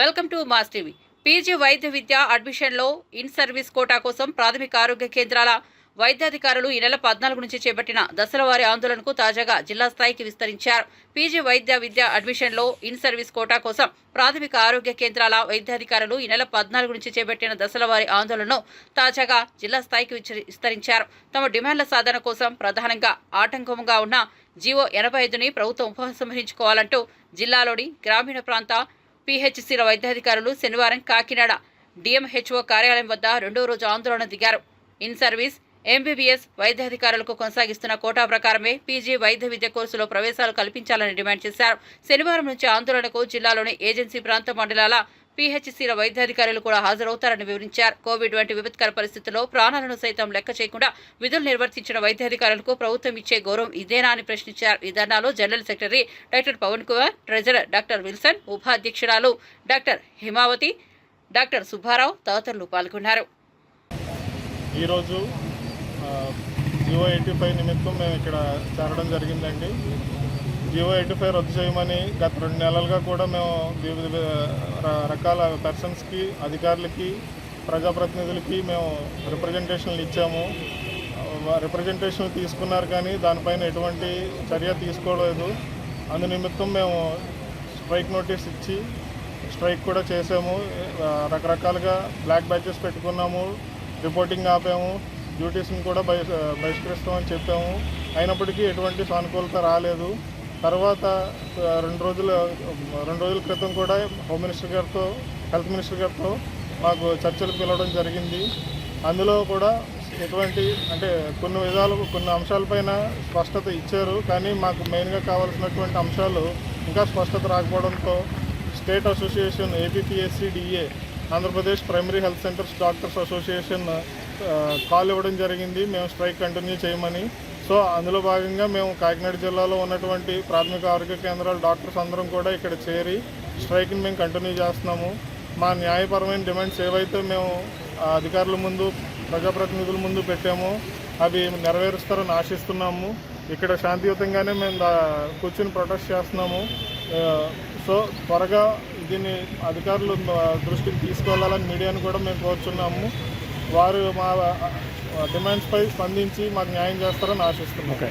Welcome to mass TV. PG వైద్య విద్య అడ్మిషన్లో ఇన్ సర్వీస్ కోటా కోసం ప్రాథమిక ఆరోగ్య కేంద్రాల వైద్యాధికారులు ఈ నెల పద్నాలుగు నుంచి చేపట్టిన దశలవారి ఆందోళనకు తాజాగా జిల్లా స్థాయికి విస్తరించారు. పీజీ వైద్య విద్య అడ్మిషన్లో ఇన్ సర్వీస్ కోటా కోసం ప్రాథమిక ఆరోగ్య కేంద్రాల వైద్యాధికారులు ఈ నెల పద్నాలుగు నుంచి చేపట్టిన దశలవారి ఆందోళనను తాజాగా జిల్లా స్థాయికి విస్తరించారు. తమ డిమాండ్ల సాధన కోసం ప్రధానంగా ఆటంకంగా ఉన్న జీవో ఎనభై ఐదుని ప్రభుత్వం ఉపసంహరించుకోవాలంటూ జిల్లాలోని గ్రామీణ ప్రాంత పీహెచ్సీల వైద్యాధికారులు శనివారం కాకినాడ డిఎంహెచ్ఓ కార్యాలయం వద్ద రెండో రోజు ఆందోళన దిగారు. ఇన్ సర్వీస్ ఎంబీబీఎస్ వైద్యాధికారులకు కొనసాగిస్తున్న కోటా ప్రకారమే పీజీ వైద్య విద్య కోర్సులో ప్రవేశాలు కల్పించాలని డిమాండ్ చేశారు. శనివారం నుంచి ఆందోళనకు జిల్లాలోని ఏజెన్సీ ప్రాంత మండలాల పీహెచ్సీల వైద్యాధికారులు కూడా హాజరవుతారని వివరించారు. కోవిడ్ వంటి విపత్కర పరిస్థితుల్లో ప్రాణాలను సైతం లెక్క చేయకుండా విధులు నిర్వర్తించిన వైద్యాధికారులకు ప్రభుత్వం ఇచ్చే గౌరవం ఇదేనా అని ప్రశ్నించారు. ఈ ధర్నాలో general secretary doctor Pavan Kumar treasurer doctor Wilson ఉపాధ్యక్షురాలు doctor Himavathi doctor Subbarao తదితరులు పాల్గొన్నారు. ఈరోజు జియో ఎయిటీ ఫైవ్ నిమిత్తం మేము ఇక్కడ చేరడం జరిగిందండి. జియో ఎయిటీ ఫైవ్ రద్దు చేయమని గత రెండు నెలలుగా కూడా మేము వివిధ రకాల పర్సన్స్కి అధికారులకి ప్రజాప్రతినిధులకి మేము రిప్రజెంటేషన్లు ఇచ్చాము. రిప్రజెంటేషన్ తీసుకున్నారు కానీ దానిపైన ఎటువంటి చర్య తీసుకోలేదు. అందు నిమిత్తం మేము స్ట్రైక్ నోటీస్ ఇచ్చి స్ట్రైక్ కూడా చేసాము. రకరకాలుగా బ్లాక్ బ్యాచెస్ పెట్టుకున్నాము రిపోర్టింగ్ ఆపాము డ్యూటీస్ని కూడా బహి బహిష్కరిస్తామని చెప్పాము. అయినప్పటికీ ఎటువంటి సానుకూలత రాలేదు. తర్వాత రెండు రోజుల రెండు రోజుల క్రితం కూడా హోమ్ మినిస్టర్ గారితో హెల్త్ మినిస్టర్ గారితో మాకు చర్చలు పిలవడం జరిగింది. అందులో కూడా ఎటువంటి అంటే కొన్ని విధాలు కొన్ని అంశాలపైన స్పష్టత ఇచ్చారు. కానీ మాకు మెయిన్గా కావాల్సినటువంటి అంశాలు ఇంకా స్పష్టత రాకపోవడంతో state association APPSC DA Andhra Pradesh primary health centres doctors association call ఇవ్వడం జరిగింది. మేము స్ట్రైక్ కంటిన్యూ చేయమని సో అందులో భాగంగా మేము కాకినాడ జిల్లాలో ఉన్నటువంటి ప్రాథమిక ఆరోగ్య కేంద్రాల డాక్టర్స్ అందరం కూడా ఇక్కడ చేరి స్ట్రైక్ని మేము కంటిన్యూ చేస్తున్నాము. మా న్యాయపరమైన డిమాండ్స్ ఏవైతే మేము అధికారుల ముందు ప్రజాప్రతినిధుల ముందు పెట్టామో అవి నెరవేరుస్తారని ఆశిస్తున్నాము. ఇక్కడ శాంతియుతంగానే మేము కూర్చుని ప్రొటెస్ట్ చేస్తున్నాము. సో త్వరగా దీన్ని అధికారులు దృష్టికి తీసుకెళ్ళాలని మీడియాను కూడా మేము కోరుచున్నాము. వారు మా డిమాండ్స్పై స్పందించి మాకు న్యాయం చేస్తారని ఆశిస్తున్నాము